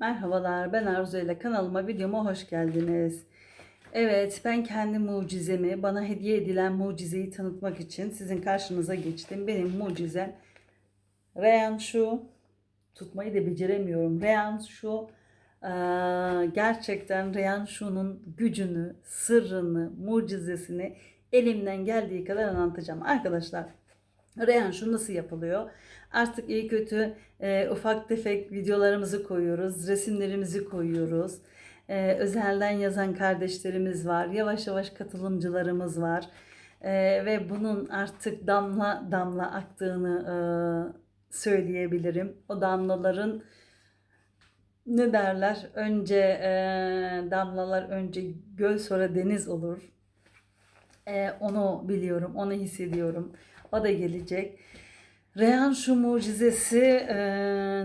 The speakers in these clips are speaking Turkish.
Merhabalar ben Arzu ile kanalıma videoma hoş geldiniz. Evet ben kendi mucizemi bana hediye edilen mucizeyi tanıtmak için sizin karşınıza geçtim. Benim mucizem Reyan şu tutmayı da beceremiyorum. Reyan şu gerçekten Reyan şunun gücünü, sırrını, mucizesini elimden geldiği kadar anlatacağım. Arkadaşlar Reyhan şu nasıl yapılıyor? Artık iyi kötü e, ufak tefek videolarımızı koyuyoruz, resimlerimizi koyuyoruz. E, özelden yazan kardeşlerimiz var, yavaş yavaş katılımcılarımız var. E, ve bunun artık damla damla aktığını e, söyleyebilirim. O damlaların ne derler? Önce e, damlalar önce göl sonra deniz olur. E, onu biliyorum, onu hissediyorum. O da gelecek. Reyhan şu mucizesi e,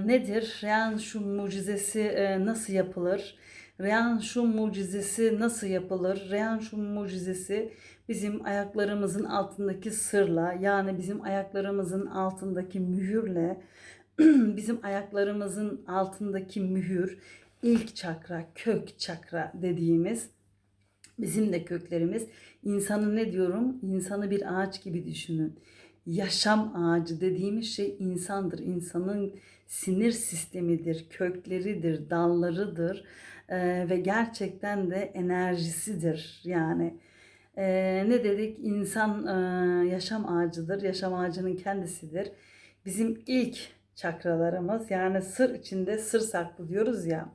nedir? Reyhan şu mucizesi e, nasıl yapılır? Reyhan şu mucizesi nasıl yapılır? Reyhan şu mucizesi bizim ayaklarımızın altındaki sırla yani bizim ayaklarımızın altındaki mühürle bizim ayaklarımızın altındaki mühür ilk çakra, kök çakra dediğimiz Bizim de köklerimiz insanı ne diyorum? İnsanı bir ağaç gibi düşünün. Yaşam ağacı dediğimiz şey insandır. İnsanın sinir sistemidir, kökleridir, dallarıdır Ee, ve gerçekten de enerjisidir. Yani ee, ne dedik? İnsan e, yaşam ağacıdır, yaşam ağacının kendisidir. Bizim ilk çakralarımız yani sır içinde sır saklı diyoruz ya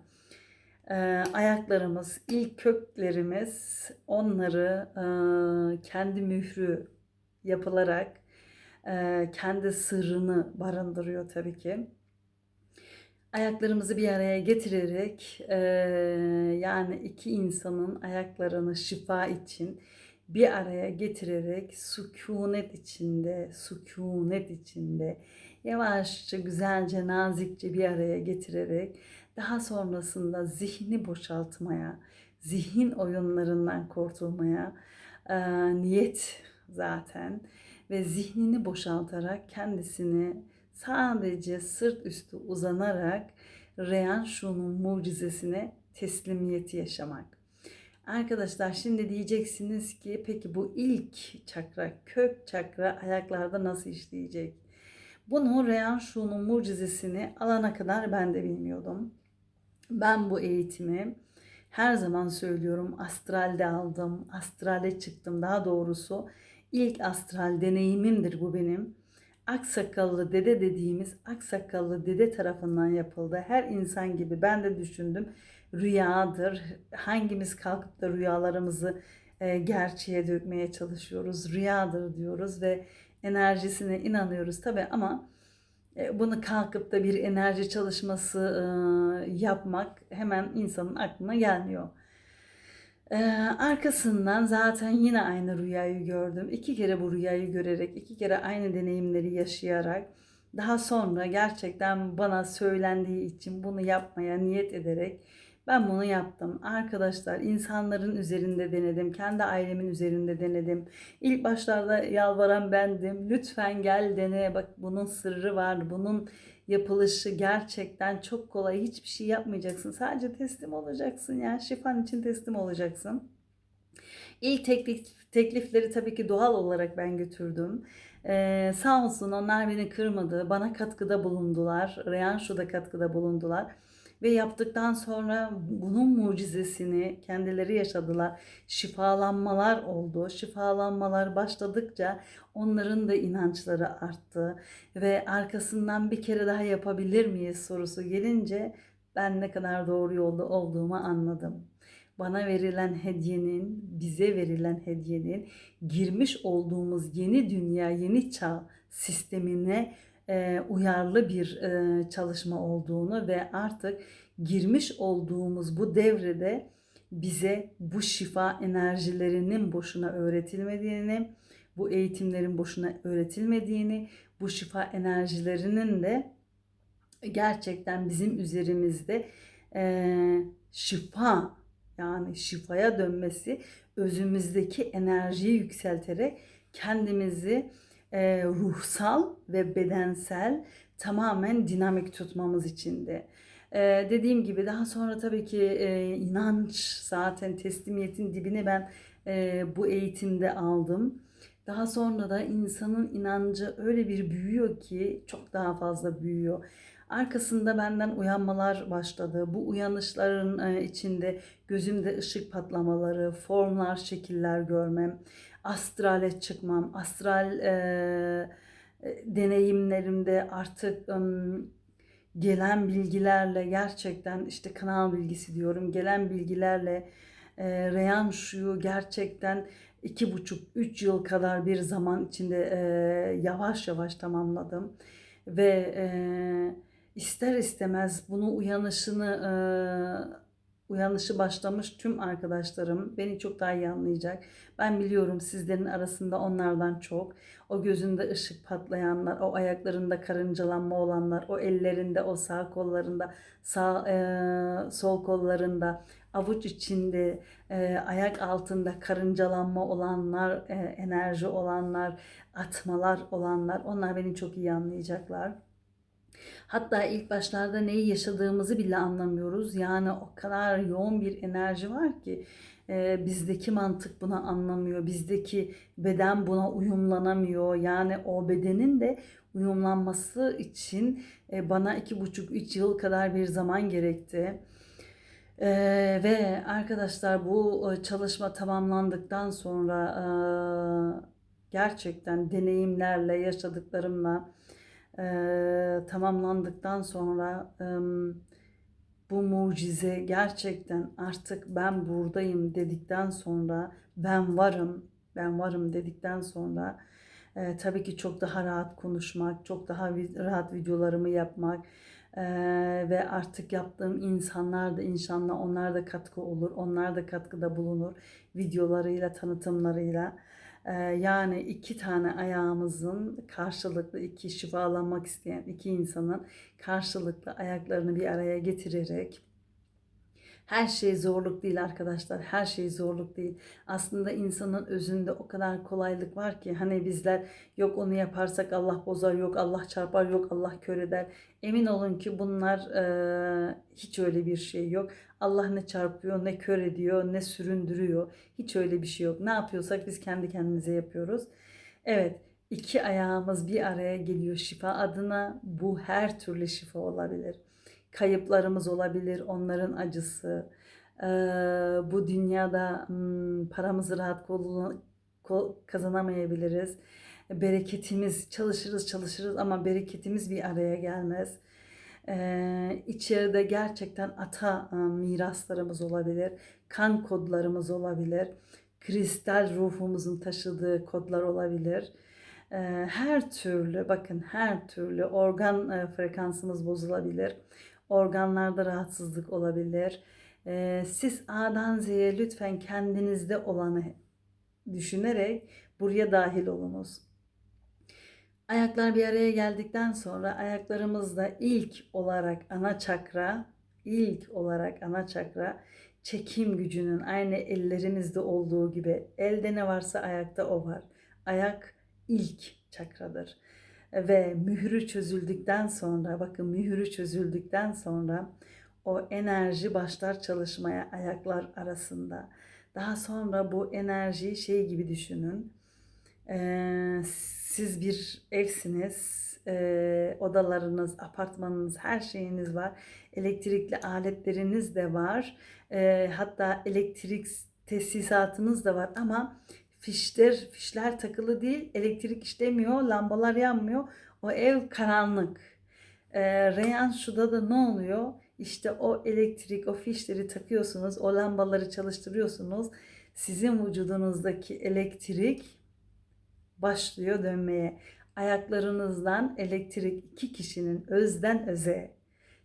e, ayaklarımız, ilk köklerimiz onları e, kendi mührü yapılarak e, kendi sırrını barındırıyor tabii ki. Ayaklarımızı bir araya getirerek e, yani iki insanın ayaklarını şifa için bir araya getirerek sükunet içinde, sükunet içinde yavaşça, güzelce, nazikçe bir araya getirerek daha sonrasında zihni boşaltmaya, zihin oyunlarından kurtulmaya e, niyet zaten ve zihnini boşaltarak kendisini sadece sırt üstü uzanarak Reyan Şu'nun mucizesine teslimiyeti yaşamak. Arkadaşlar şimdi diyeceksiniz ki peki bu ilk çakra, kök çakra ayaklarda nasıl işleyecek? Bunu Reyan Şu'nun mucizesini alana kadar ben de bilmiyordum. Ben bu eğitimi her zaman söylüyorum astralde aldım, astrale çıktım daha doğrusu ilk astral deneyimimdir bu benim. Aksakallı dede dediğimiz aksakallı dede tarafından yapıldı. Her insan gibi ben de düşündüm rüyadır. Hangimiz kalkıp da rüyalarımızı e, gerçeğe dökmeye çalışıyoruz. Rüyadır diyoruz ve enerjisine inanıyoruz tabi ama bunu kalkıp da bir enerji çalışması e, yapmak hemen insanın aklına gelmiyor. E, arkasından zaten yine aynı rüyayı gördüm. İki kere bu rüyayı görerek, iki kere aynı deneyimleri yaşayarak daha sonra gerçekten bana söylendiği için bunu yapmaya niyet ederek ben bunu yaptım. Arkadaşlar insanların üzerinde denedim. Kendi ailemin üzerinde denedim. İlk başlarda yalvaran bendim. Lütfen gel dene. Bak bunun sırrı var. Bunun yapılışı gerçekten çok kolay. Hiçbir şey yapmayacaksın. Sadece teslim olacaksın. Yani şifan için teslim olacaksın. İlk teklif, teklifleri tabii ki doğal olarak ben götürdüm. Ee, sağ olsun onlar beni kırmadı. Bana katkıda bulundular. Reyan da katkıda bulundular ve yaptıktan sonra bunun mucizesini kendileri yaşadılar. Şifalanmalar oldu. Şifalanmalar başladıkça onların da inançları arttı ve arkasından bir kere daha yapabilir miyiz sorusu gelince ben ne kadar doğru yolda olduğumu anladım. Bana verilen hediyenin, bize verilen hediyenin girmiş olduğumuz yeni dünya, yeni çağ sistemine e, uyarlı bir e, çalışma olduğunu ve artık girmiş olduğumuz bu devrede bize bu şifa enerjilerinin boşuna öğretilmediğini, bu eğitimlerin boşuna öğretilmediğini, bu şifa enerjilerinin de gerçekten bizim üzerimizde e, şifa yani şifaya dönmesi, özümüzdeki enerjiyi yükselterek kendimizi e, ruhsal ve bedensel tamamen dinamik tutmamız için de Ee, dediğim gibi daha sonra tabii ki e, inanç zaten teslimiyetin dibini ben e, bu eğitimde aldım. Daha sonra da insanın inancı öyle bir büyüyor ki çok daha fazla büyüyor. Arkasında benden uyanmalar başladı. Bu uyanışların e, içinde gözümde ışık patlamaları, formlar, şekiller görmem, astrale çıkmam, astral e, e, deneyimlerimde artık e, gelen bilgilerle gerçekten işte kanal bilgisi diyorum gelen bilgilerle e, Reyhan Şu'yu gerçekten iki buçuk üç yıl kadar bir zaman içinde e, yavaş yavaş tamamladım. Ve e, ister istemez bunu uyanışını e, uyanışı başlamış tüm arkadaşlarım beni çok daha iyi anlayacak. Ben biliyorum sizlerin arasında onlardan çok. O gözünde ışık patlayanlar, o ayaklarında karıncalanma olanlar, o ellerinde, o sağ kollarında, sağ e, sol kollarında, avuç içinde, e, ayak altında karıncalanma olanlar, e, enerji olanlar, atmalar olanlar, onlar beni çok iyi anlayacaklar. Hatta ilk başlarda neyi yaşadığımızı bile anlamıyoruz. Yani o kadar yoğun bir enerji var ki e, bizdeki mantık buna anlamıyor. Bizdeki beden buna uyumlanamıyor. Yani o bedenin de uyumlanması için e, bana iki buçuk üç yıl kadar bir zaman gerekti. Ee, ve arkadaşlar bu e, çalışma tamamlandıktan sonra e, gerçekten deneyimlerle, yaşadıklarımla e, tamamlandıktan sonra e, bu mucize gerçekten artık ben buradayım dedikten sonra ben varım, ben varım dedikten sonra e, tabii ki çok daha rahat konuşmak, çok daha rahat videolarımı yapmak e, ve artık yaptığım insanlar da inşallah onlar da katkı olur, onlar da katkıda bulunur videolarıyla, tanıtımlarıyla. Yani iki tane ayağımızın karşılıklı iki şifalanmak isteyen iki insanın karşılıklı ayaklarını bir araya getirerek her şey zorluk değil arkadaşlar. Her şey zorluk değil. Aslında insanın özünde o kadar kolaylık var ki hani bizler yok onu yaparsak Allah bozar, yok Allah çarpar, yok Allah kör eder. Emin olun ki bunlar e, hiç öyle bir şey yok. Allah ne çarpıyor, ne kör ediyor, ne süründürüyor. Hiç öyle bir şey yok. Ne yapıyorsak biz kendi kendimize yapıyoruz. Evet, iki ayağımız bir araya geliyor şifa adına. Bu her türlü şifa olabilir kayıplarımız olabilir, onların acısı. Ee, bu dünyada hmm, paramızı rahat kazanamayabiliriz. Bereketimiz, çalışırız çalışırız ama bereketimiz bir araya gelmez. Ee, içeride gerçekten ata e, miraslarımız olabilir, kan kodlarımız olabilir, kristal ruhumuzun taşıdığı kodlar olabilir. Ee, her türlü, bakın her türlü organ e, frekansımız bozulabilir organlarda rahatsızlık olabilir. Ee, siz A'dan Z'ye lütfen kendinizde olanı düşünerek buraya dahil olunuz. Ayaklar bir araya geldikten sonra ayaklarımızda ilk olarak ana çakra, ilk olarak ana çakra çekim gücünün aynı ellerimizde olduğu gibi elde ne varsa ayakta o var. Ayak ilk çakradır ve mührü çözüldükten sonra bakın mührü çözüldükten sonra o enerji başlar çalışmaya ayaklar arasında. Daha sonra bu enerjiyi şey gibi düşünün. Ee, siz bir evsiniz, e, odalarınız, apartmanınız, her şeyiniz var. Elektrikli aletleriniz de var. E, hatta elektrik tesisatınız da var ama fişler fişler takılı değil, elektrik işlemiyor, lambalar yanmıyor. O ev karanlık. E, Reyhan şuda da ne oluyor? İşte o elektrik, o fişleri takıyorsunuz, o lambaları çalıştırıyorsunuz. Sizin vücudunuzdaki elektrik başlıyor dönmeye. Ayaklarınızdan elektrik iki kişinin özden öze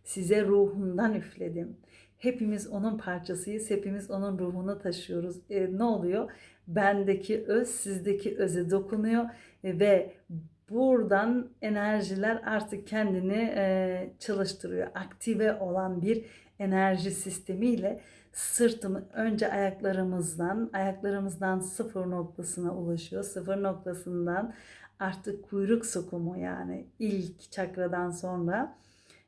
size ruhundan üfledim. Hepimiz onun parçasıyız. Hepimiz onun ruhunu taşıyoruz. E, ne oluyor? Bendeki öz sizdeki öze dokunuyor e, ve buradan enerjiler artık kendini e, çalıştırıyor. Aktive olan bir enerji sistemiyle sırtımı önce ayaklarımızdan, ayaklarımızdan sıfır noktasına ulaşıyor. Sıfır noktasından artık kuyruk sokumu yani ilk çakradan sonra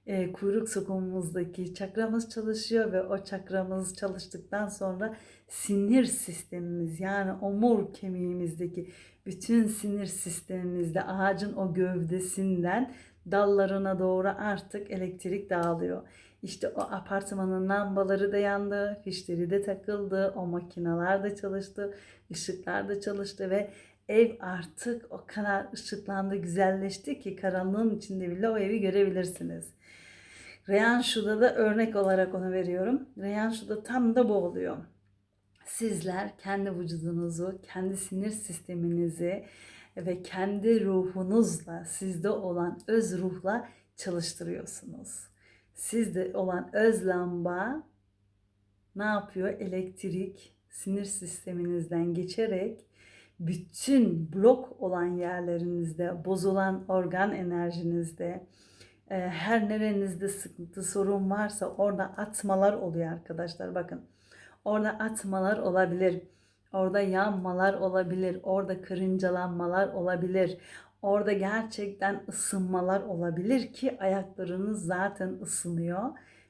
e, kuyruk sokumumuzdaki çakramız çalışıyor ve o çakramız çalıştıktan sonra sinir sistemimiz yani omur kemiğimizdeki bütün sinir sistemimizde ağacın o gövdesinden dallarına doğru artık elektrik dağılıyor. İşte o apartmanın lambaları da yandı, fişleri de takıldı, o makineler de çalıştı, ışıklar da çalıştı ve ev artık o kadar ışıklandı, güzelleşti ki karanlığın içinde bile o evi görebilirsiniz. Reyhan Şu'da da örnek olarak onu veriyorum. Reyhan Şu'da tam da bu oluyor. Sizler kendi vücudunuzu, kendi sinir sisteminizi ve kendi ruhunuzla, sizde olan öz ruhla çalıştırıyorsunuz. Sizde olan öz lamba ne yapıyor? Elektrik sinir sisteminizden geçerek bütün blok olan yerlerinizde, bozulan organ enerjinizde, her nerenizde sıkıntı, sorun varsa orada atmalar oluyor arkadaşlar. Bakın orada atmalar olabilir. Orada yanmalar olabilir. Orada kırıncalanmalar olabilir. Orada gerçekten ısınmalar olabilir ki ayaklarınız zaten ısınıyor.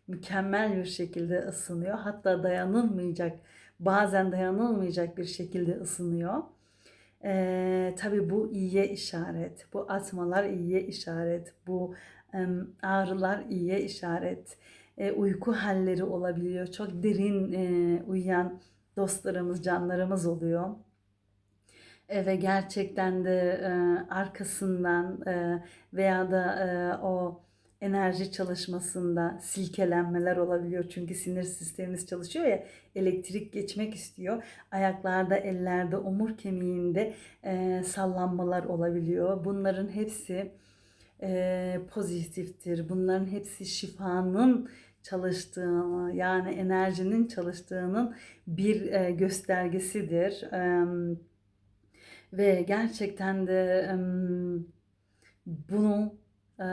Mükemmel bir şekilde ısınıyor. Hatta dayanılmayacak, bazen dayanılmayacak bir şekilde ısınıyor. Ee, tabii bu iyiye işaret. Bu atmalar iyiye işaret. Bu ağrılar iyiye işaret. E, uyku halleri olabiliyor. Çok derin e, uyuyan dostlarımız, canlarımız oluyor. Ve gerçekten de e, arkasından veya da o enerji çalışmasında silkelenmeler olabiliyor. Çünkü sinir sistemimiz çalışıyor ya elektrik geçmek istiyor. Ayaklarda, ellerde, omur kemiğinde sallanmalar olabiliyor. Bunların hepsi e, pozitiftir. Bunların hepsi şifanın çalıştığını yani enerjinin çalıştığının bir e, göstergesidir. E, ve gerçekten de e, bunu e,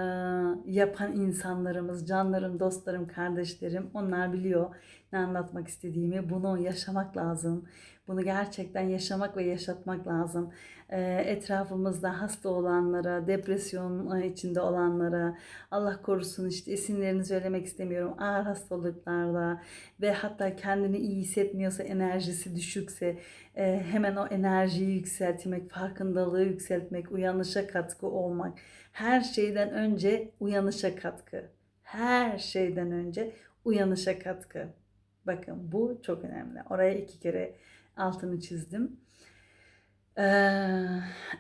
yapan insanlarımız, canlarım, dostlarım, kardeşlerim onlar biliyor ne anlatmak istediğimi. Bunu yaşamak lazım. Bunu gerçekten yaşamak ve yaşatmak lazım. E, etrafımızda hasta olanlara, depresyon e, içinde olanlara, Allah korusun işte isimlerini söylemek istemiyorum. Ağır hastalıklarda ve hatta kendini iyi hissetmiyorsa, enerjisi düşükse e, hemen o enerjiyi yükseltmek, farkındalığı yükseltmek, uyanışa katkı olmak. Her şeyden önce uyanışa katkı. Her şeyden önce uyanışa katkı. Bakın bu çok önemli. Oraya iki kere altını çizdim. Ee,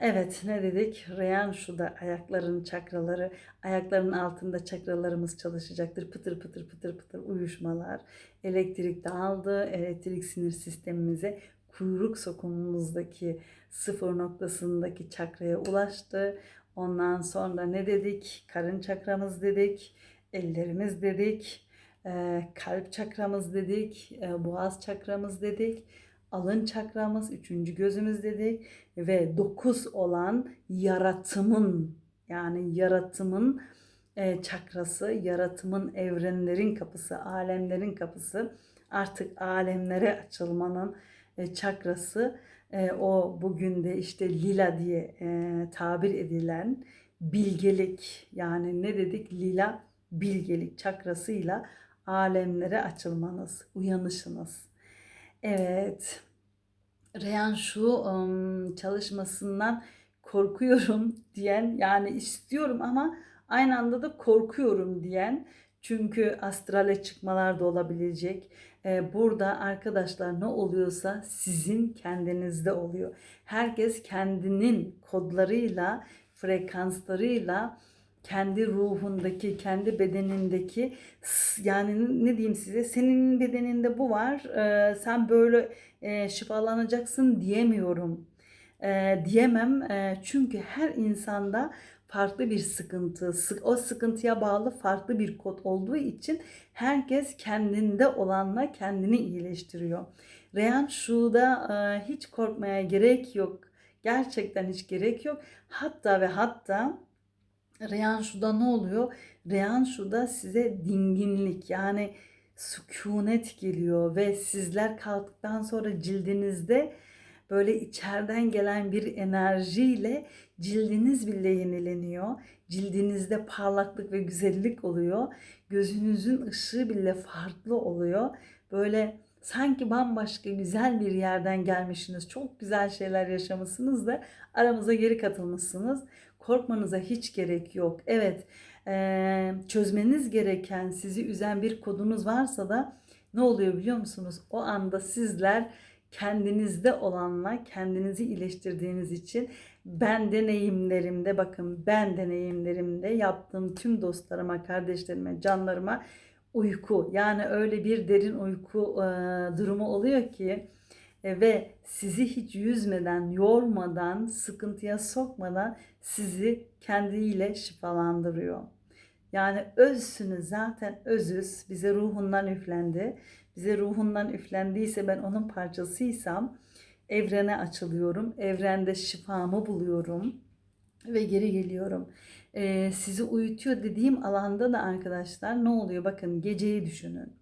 evet ne dedik? Reyan şuda ayakların çakraları, ayakların altında çakralarımız çalışacaktır. Pıtır pıtır pıtır pıtır uyuşmalar. Elektrik dağıldı. Elektrik sinir sistemimize kuyruk sokumumuzdaki sıfır noktasındaki çakraya ulaştı. Ondan sonra ne dedik? Karın çakramız dedik, ellerimiz dedik, e, kalp çakramız dedik, e, boğaz çakramız dedik, alın çakramız, üçüncü gözümüz dedik ve dokuz olan yaratımın yani yaratımın e, çakrası, yaratımın evrenlerin kapısı, alemlerin kapısı, artık alemlere açılmanın çakrası e, o bugün de işte lila diye e, tabir edilen bilgelik yani ne dedik lila bilgelik çakrasıyla alemlere açılmanız, uyanışınız. Evet. Reyhan şu çalışmasından korkuyorum diyen yani istiyorum ama aynı anda da korkuyorum diyen çünkü astrale çıkmalar da olabilecek. Burada arkadaşlar ne oluyorsa sizin kendinizde oluyor. Herkes kendinin kodlarıyla, frekanslarıyla kendi ruhundaki, kendi bedenindeki yani ne diyeyim size senin bedeninde bu var ee, sen böyle e, şifalanacaksın diyemiyorum. E, diyemem e, çünkü her insanda farklı bir sıkıntı, o sıkıntıya bağlı farklı bir kod olduğu için herkes kendinde olanla kendini iyileştiriyor. Reyan şurada e, hiç korkmaya gerek yok. Gerçekten hiç gerek yok. Hatta ve hatta Reyan şurada ne oluyor? Reyan şurada size dinginlik yani sükunet geliyor ve sizler kalktıktan sonra cildinizde böyle içeriden gelen bir enerjiyle Cildiniz bile yenileniyor. Cildinizde parlaklık ve güzellik oluyor. Gözünüzün ışığı bile farklı oluyor. Böyle sanki bambaşka güzel bir yerden gelmişsiniz. Çok güzel şeyler yaşamışsınız da aramıza geri katılmışsınız. Korkmanıza hiç gerek yok. Evet, çözmeniz gereken, sizi üzen bir kodunuz varsa da ne oluyor biliyor musunuz? O anda sizler kendinizde olanla kendinizi iyileştirdiğiniz için ben deneyimlerimde bakın ben deneyimlerimde yaptığım tüm dostlarıma, kardeşlerime, canlarıma uyku yani öyle bir derin uyku e, durumu oluyor ki ve sizi hiç yüzmeden, yormadan, sıkıntıya sokmadan sizi kendiyle şifalandırıyor. Yani özsünüz zaten özüz. Bize ruhundan üflendi. Bize ruhundan üflendiyse ben onun parçasıysam evrene açılıyorum. Evrende şifamı buluyorum ve geri geliyorum. Ee, sizi uyutuyor dediğim alanda da arkadaşlar ne oluyor? Bakın geceyi düşünün.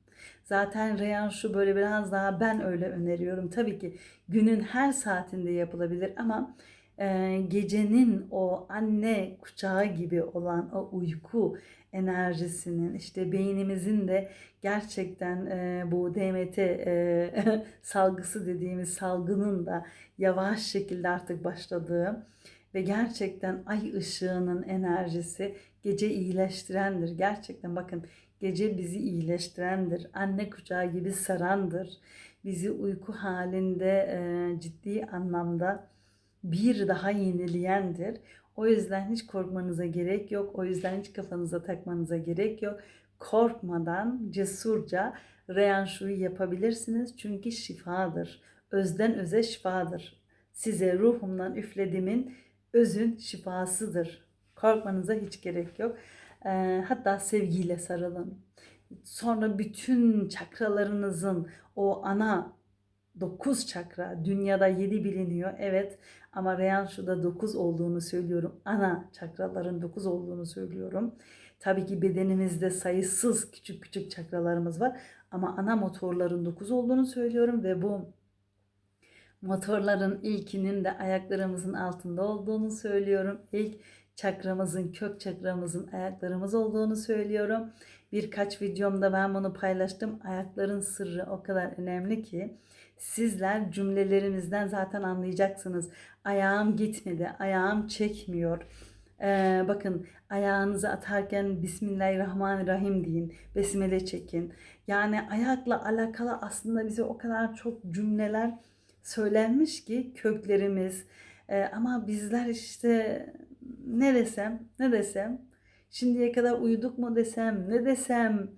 Zaten Reyhan şu böyle biraz daha ben öyle öneriyorum. Tabii ki günün her saatinde yapılabilir ama e, gecenin o anne kucağı gibi olan o uyku enerjisinin işte beynimizin de gerçekten e, bu DMT e, salgısı dediğimiz salgının da yavaş şekilde artık başladığı ve gerçekten ay ışığının enerjisi gece iyileştirendir. Gerçekten bakın gece bizi iyileştirendir. Anne kucağı gibi sarandır. Bizi uyku halinde e, ciddi anlamda bir daha yenileyendir. O yüzden hiç korkmanıza gerek yok. O yüzden hiç kafanıza takmanıza gerek yok. Korkmadan cesurca Reyan Shu'yu yapabilirsiniz. Çünkü şifadır. Özden öze şifadır. Size ruhumdan üflediğimin özün şifasıdır. Korkmanıza hiç gerek yok. Ee, hatta sevgiyle sarılın. Sonra bütün çakralarınızın o ana 9 çakra dünyada 7 biliniyor evet ama Reyhan Shu'da 9 olduğunu söylüyorum. Ana çakraların 9 olduğunu söylüyorum. Tabii ki bedenimizde sayısız küçük küçük çakralarımız var ama ana motorların 9 olduğunu söylüyorum ve bu motorların ilkinin de ayaklarımızın altında olduğunu söylüyorum. İlk çakramızın, kök çakramızın ayaklarımız olduğunu söylüyorum. Birkaç videomda ben bunu paylaştım. Ayakların sırrı o kadar önemli ki sizler cümlelerimizden zaten anlayacaksınız. Ayağım gitmedi, ayağım çekmiyor. Ee, bakın ayağınızı atarken Bismillahirrahmanirrahim deyin. Besmele çekin. Yani ayakla alakalı aslında bize o kadar çok cümleler söylenmiş ki köklerimiz. Ee, ama bizler işte ne desem, ne desem, şimdiye kadar uyuduk mu desem, ne desem,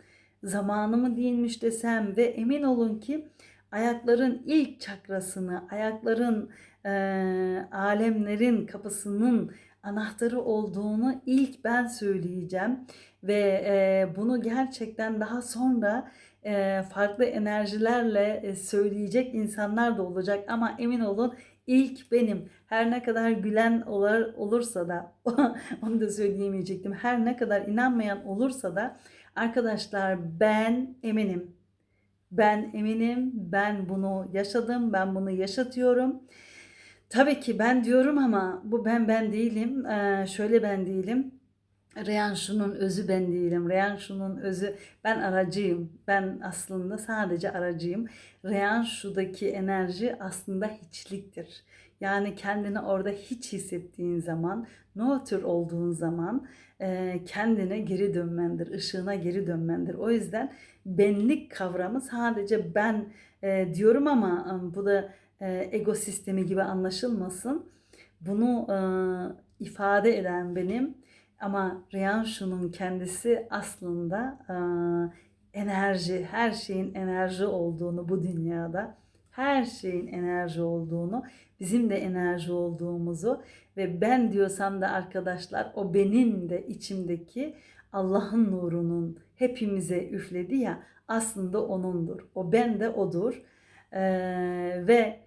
zamanı mı değilmiş desem ve emin olun ki ayakların ilk çakrasını, ayakların e, alemlerin kapısının anahtarı olduğunu ilk ben söyleyeceğim ve e, bunu gerçekten daha sonra e, farklı enerjilerle e, söyleyecek insanlar da olacak ama emin olun ilk benim. Her ne kadar gülen olur, olursa da onu da söyleyemeyecektim. Her ne kadar inanmayan olursa da arkadaşlar ben eminim. Ben eminim. Ben bunu yaşadım. Ben bunu yaşatıyorum. Tabii ki ben diyorum ama bu ben ben değilim. Ee, şöyle ben değilim. Reyhan şunun özü ben değilim. Reyhan şunun özü ben aracıyım. Ben aslında sadece aracıyım. Reyhan şudaki enerji aslında hiçliktir. Yani kendini orada hiç hissettiğin zaman, nötr olduğun zaman e, kendine geri dönmendir, ışığına geri dönmendir. O yüzden benlik kavramı sadece ben e, diyorum ama e, bu da ego sistemi gibi anlaşılmasın. Bunu ifade eden benim ama Riyanshu'nun kendisi aslında enerji, her şeyin enerji olduğunu bu dünyada, her şeyin enerji olduğunu, bizim de enerji olduğumuzu ve ben diyorsam da arkadaşlar o benim de içimdeki Allah'ın nurunun hepimize üfledi ya aslında onundur. O ben de odur. Ee, ve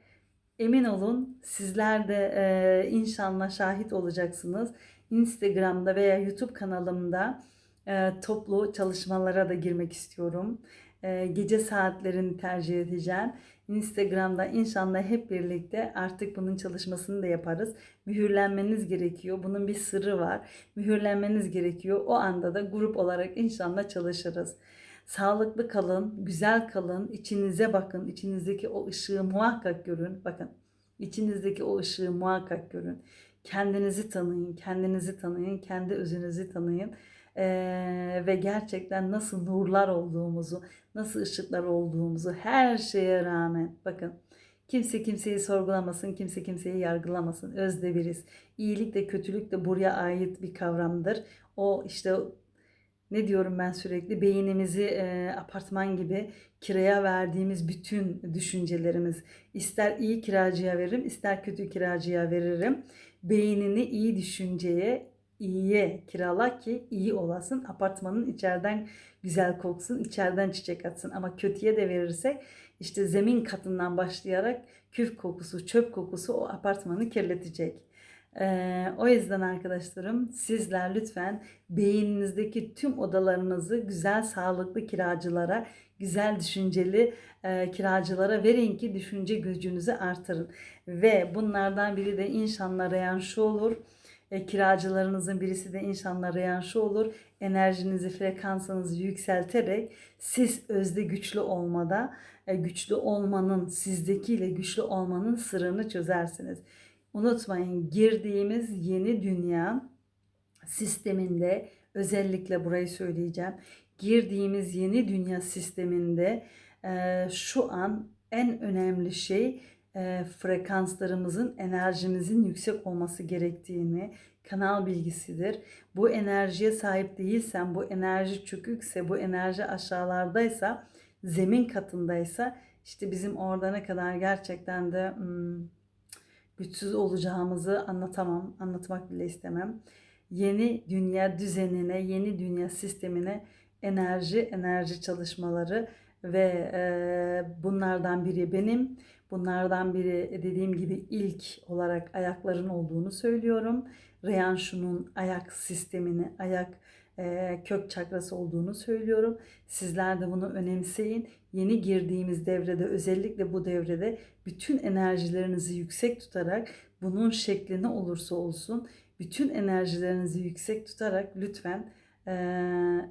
emin olun sizler de e, inşallah şahit olacaksınız. Instagram'da veya YouTube kanalımda e, toplu çalışmalara da girmek istiyorum. E, gece saatlerini tercih edeceğim. Instagram'da inşallah hep birlikte artık bunun çalışmasını da yaparız. Mühürlenmeniz gerekiyor. Bunun bir sırrı var. Mühürlenmeniz gerekiyor. O anda da grup olarak inşallah çalışırız. Sağlıklı kalın, güzel kalın, içinize bakın, içinizdeki o ışığı muhakkak görün. Bakın, içinizdeki o ışığı muhakkak görün. Kendinizi tanıyın, kendinizi tanıyın, kendi özünüzü tanıyın. Ee, ve gerçekten nasıl nurlar olduğumuzu, nasıl ışıklar olduğumuzu her şeye rağmen bakın kimse kimseyi sorgulamasın, kimse kimseyi yargılamasın. Özde biriz. İyilik de kötülük de buraya ait bir kavramdır. O işte ne diyorum ben sürekli beynimizi e, apartman gibi kiraya verdiğimiz bütün düşüncelerimiz ister iyi kiracıya veririm ister kötü kiracıya veririm. Beynini iyi düşünceye iyiye kirala ki iyi olasın. Apartmanın içeriden güzel koksun, içeriden çiçek atsın. Ama kötüye de verirsek işte zemin katından başlayarak küf kokusu, çöp kokusu o apartmanı kirletecek. Ee, o yüzden arkadaşlarım sizler lütfen beyninizdeki tüm odalarınızı güzel sağlıklı kiracılara, güzel düşünceli e, kiracılara verin ki düşünce gücünüzü artırın. Ve bunlardan biri de inşallah reyan şu olur. E, kiracılarınızın birisi de inşallah reyan şu olur. Enerjinizi, frekansınızı yükselterek siz özde güçlü olmada, e, güçlü olmanın, sizdekiyle güçlü olmanın sırrını çözersiniz. Unutmayın girdiğimiz yeni dünya sisteminde özellikle burayı söyleyeceğim. Girdiğimiz yeni dünya sisteminde e, şu an en önemli şey e, frekanslarımızın, enerjimizin yüksek olması gerektiğini, kanal bilgisidir. Bu enerjiye sahip değilsen, bu enerji çökükse, bu enerji aşağılardaysa, zemin katındaysa işte bizim orada ne kadar gerçekten de hmm, güçsüz olacağımızı anlatamam, anlatmak bile istemem. Yeni dünya düzenine, yeni dünya sistemine enerji, enerji çalışmaları ve e, bunlardan biri benim. Bunlardan biri dediğim gibi ilk olarak ayakların olduğunu söylüyorum. Reyanşu'nun ayak sistemini, ayak e, kök çakrası olduğunu söylüyorum. Sizler de bunu önemseyin. Yeni girdiğimiz devrede özellikle bu devrede bütün enerjilerinizi yüksek tutarak bunun şekli ne olursa olsun bütün enerjilerinizi yüksek tutarak lütfen e,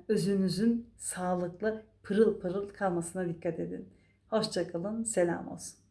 özünüzün sağlıklı pırıl pırıl kalmasına dikkat edin. Hoşçakalın, selam olsun.